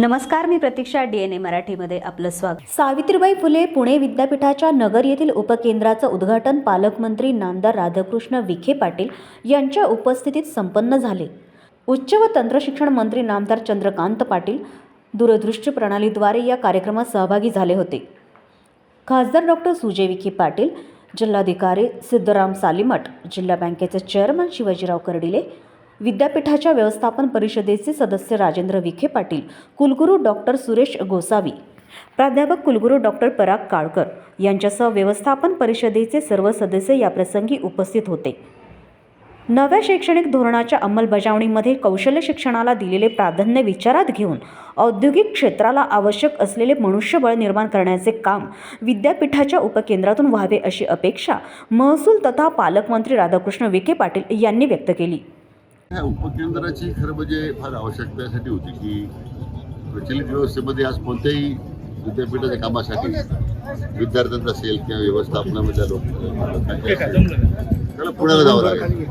नमस्कार मी प्रतीक्षा D N ए मराठीमध्ये आपलं स्वागत. सावित्रीबाई फुले पुणे विद्यापीठाच्या नगर येथील उपकेंद्राचं उद्घाटन पालकमंत्री नामदार राधाकृष्ण विखे पाटील यांच्या उपस्थितीत संपन्न झाले. उच्च व तंत्रशिक्षण मंत्री नामदार चंद्रकांत पाटील दूरदृश्य प्रणालीद्वारे या कार्यक्रमात सहभागी झाले होते. खासदार डॉक्टर सुजय विखे पाटील जिल्हाधिकारी सिद्धराम सालिमठ जिल्हा बँकेचे चेअरमन शिवाजीराव कर्डिले विद्यापीठाच्या व्यवस्थापन परिषदेचे सदस्य राजेंद्र विखे पाटील कुलगुरू डॉक्टर सुरेश गोसावी प्राध्यापक कुलगुरू डॉक्टर पराग काळकर यांच्यासह व्यवस्थापन परिषदेचे सर्व सदस्य याप्रसंगी उपस्थित होते. नव्या शैक्षणिक धोरणाच्या अंमलबजावणीमध्ये कौशल्य शिक्षणाला दिलेले प्राधान्य विचारात घेऊन औद्योगिक क्षेत्राला आवश्यक असलेले मनुष्यबळ निर्माण करण्याचे काम विद्यापीठाच्या उपकेंद्रातून व्हावे अशी अपेक्षा महसूल तथा पालकमंत्री राधाकृष्ण विखे पाटील यांनी व्यक्त केली. ह्या उपकेंद्राची खरं म्हणजे फार आवश्यकता यासाठी होती की प्रचलित व्यवस्थेमध्ये आज कोणत्याही विद्यापीठाच्या कामासाठी विद्यार्थ्यांचा असेल किंवा व्यवस्थापनामधल्या लोक त्याला पुण्याला जावं लागेल.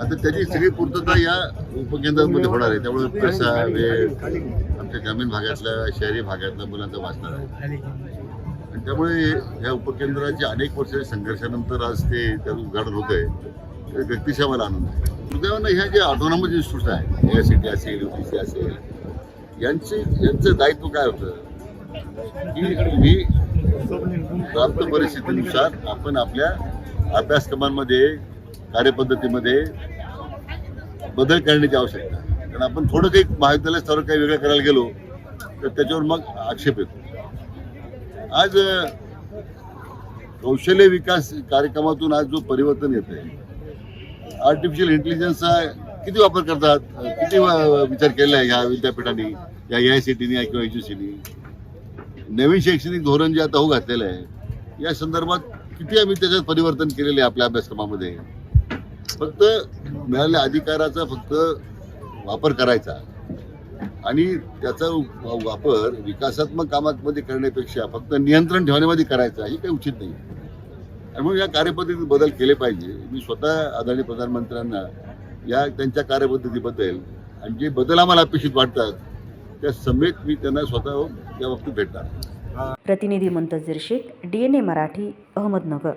आता त्याची सगळी पूर्तता या उपकेंद्रामध्ये होणार आहे. त्यामुळे पैसा वेळ आमच्या ग्रामीण भागातल्या शहरी भागातल्या मुलांचा वाचणार आहे. आणि त्यामुळे ह्या उपकेंद्राच्या अनेक वर्षाच्या संघर्षानंतर आज ते त्याचं उद्घाटन होत आहे व्यक्तिशा मला आनंद आहे दुर्दैवानं ह्या ज्या ऑटोनॉमस इन्स्टिट्यूट आहे ए सी टी असेल यू पी सी असेल यांचे यांचं दायित्व काय होतं? की मी प्राप्त परिस्थितीनुसार आपण आपल्या अभ्यासक्रमांमध्ये कार्यपद्धतीमध्ये बदल करण्याची आवश्यकता कारण आपण थोडं काही महाविद्यालय स्तरावर काही वेगळं करायला गेलो तर त्याच्यावर मग आक्षेप येतो. आज कौशल्य विकास कार्यक्रमातून आज जो परिवर्तन येत आहे आर्टिफिशियल इंटेलिजन्सचा किती वापर करतात? किती विचार केला आहे ह्या विद्यापीठाने या ए आय सी टीने किंवा एच सीनी नवीन शैक्षणिक धोरण जे आता हो घातलेलं आहे या संदर्भात किती आम्ही त्याच्यात परिवर्तन केलेले आहे आपल्या अभ्यासक्रमामध्ये? फक्त मिळालेल्या अधिकाराचा फक्त वापर करायचा. आणि त्याचा वापर विकासात्मक कामामध्ये करण्यापेक्षा फक्त नियंत्रण ठेवण्यामध्ये करायचा हे काही उचित नाही. आणि म्हणून या कार्यपद्धतीत बदल केले पाहिजे. मी स्वतः आदरणीय प्रधानमंत्र्यांना या त्यांच्या कार्यपद्धतीबद्दल आणि जे बदल आम्हाला अपेक्षित वाटतात त्या समेत मी त्यांना स्वतः त्या बाबतीत भेटणार. प्रतिनिधी Muntazir Shaikh D N A Marathi Ahmednagar.